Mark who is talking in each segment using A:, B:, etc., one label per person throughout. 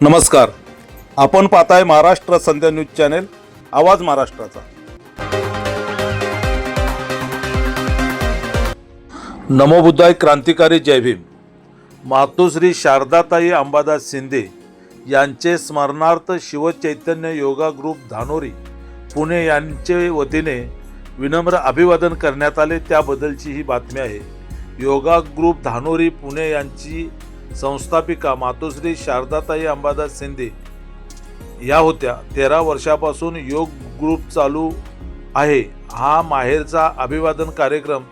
A: नमस्कार. आपण पाहताय महाराष्ट्र संध्या न्यूज चॅनेल आवाज महाराष्ट्राचा. नमोबुद्धाय क्रांतिकारी जय भीम. मातोश्री शारदाताई अंबादास शिंदे यांचे स्मरणार्थ शिवचैतन्य योगा ग्रुप धानोरी पुणे यांचे वतीने विनम्र अभिवादन करण्यात आले. त्याबद्दलची ही बातमी आहे. योगा ग्रुप धानोरी पुणे यांची संस्थापिका मातोश्री शारदाताई अंबादास शिंदे या होत्या. तेरा वर्षापासून योग ग्रुप चालू आहे. हा माहेरचा अभिवादन कार्यक्रम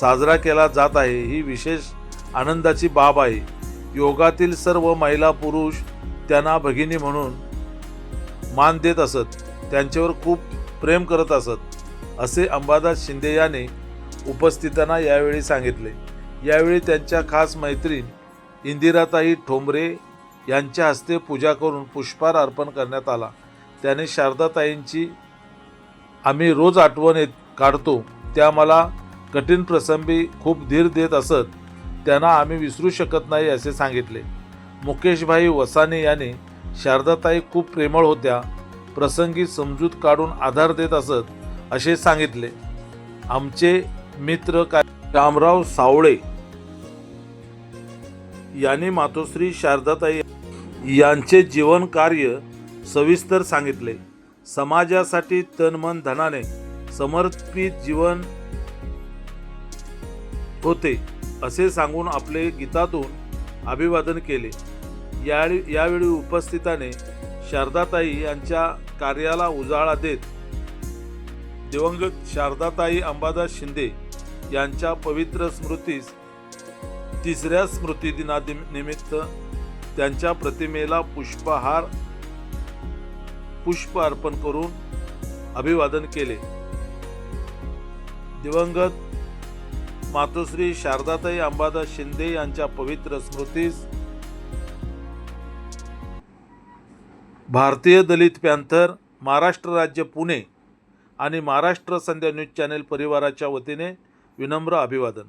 A: साजरा केला जात आहे. ही विशेष आनंदाची बाब आहे. योगातील सर्व महिला पुरुष त्यांना भगिनी म्हणून मान देत असत. त्यांच्यावर खूप प्रेम करत असत. असे अंबादास शिंदे याने उपस्थितांना यावेळी सांगितले. यावेळी त्यांच्या खास मैत्रीण इंदिराताई ठोंबरे यांच्या हस्ते पूजा करून पुष्पार अर्पण करण्यात आला. त्याने शारदाताईंची आम्ही रोज आठवण येत काढतो. त्या मला कठीण प्रसंगी खूप धीर देत असत. त्यांना आम्ही विसरू शकत नाही असे सांगितले. मुकेशभाई वसाने याने शारदाताई खूप प्रेमळ होत्या. प्रसंगी समजूत काढून आधार देत असत असे सांगितले. आमचे मित्र काय? रामराव सावळे यांनी मातोश्री शारदाताई यांचे जीवन कार्य सविस्तर सांगितले. समाजासाठी तन मन धनाने समर्पित जीवन होते असे सांगून आपले गीतातून अभिवादन केले. यावेळी यावेळी उपस्थिताने शारदाताई यांच्या कार्याला उजाळा देत दिवंगत शारदाताई अंबादास शिंदे यांच्या पवित्र स्मृतीस तिसऱ्या स्मृतिदिनानिमित्त त्यांच्या प्रतिमेला पुष्पहार पुष्प अर्पण करून अभिवादन केले. दिवंगत मातोश्री शारदाताई अंबादास शिंदे यांच्या पवित्र स्मृतीस भारतीय दलित पॅन्थर महाराष्ट्र राज्य पुणे आणि महाराष्ट्र संध्या न्यूज चॅनेल परिवाराच्या वतीने विनम्र अभिवादन.